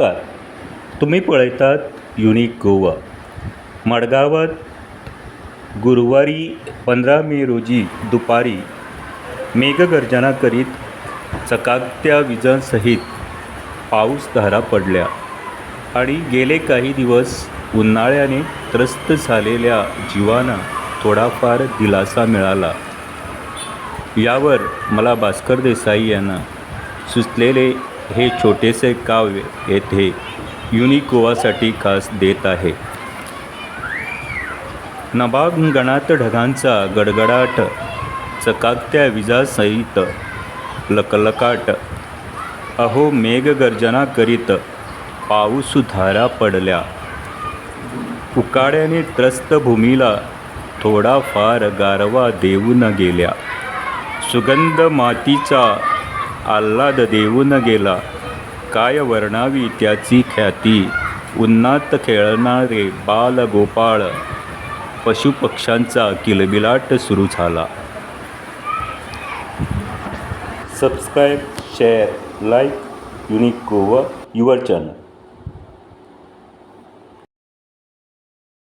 नमस्कार तुम्ही पळयतात युनिक गोवा. मडगावात गुरुवारी पंधरा मे रोजी दुपारी मेघगर्जना करीत चकाकत्या विजांसहित पाऊसधारा पडल्या आणि गेले काही दिवस उन्हाळ्याने त्रस्त झालेल्या जीवांना थोडाफार दिलासा मिळाला. यावर मला भास्कर देसाई यांना सुचलेले हे छोटेसे काव्य येथे युनिकोवासाठी खास देत आहे. नभांगणात ढगांचा गडगडाट चकाकत्या विजासहित लकलकाट. अहो मेघगर्जना करीत पाऊसधारा पडल्या. उकाड्याने त्रस्त भूमीला थोडाफार गारवा देऊन गेल्या. सुगंध मातीचा आल्हाद देऊन गेला. काय वर्णावी त्याची ख्याती? उन्हात खेळणारे बाल गोपाळ पशुपक्ष्यांचा किलबिलाट सुरू झाला. Subscribe share like unique Goa your channel.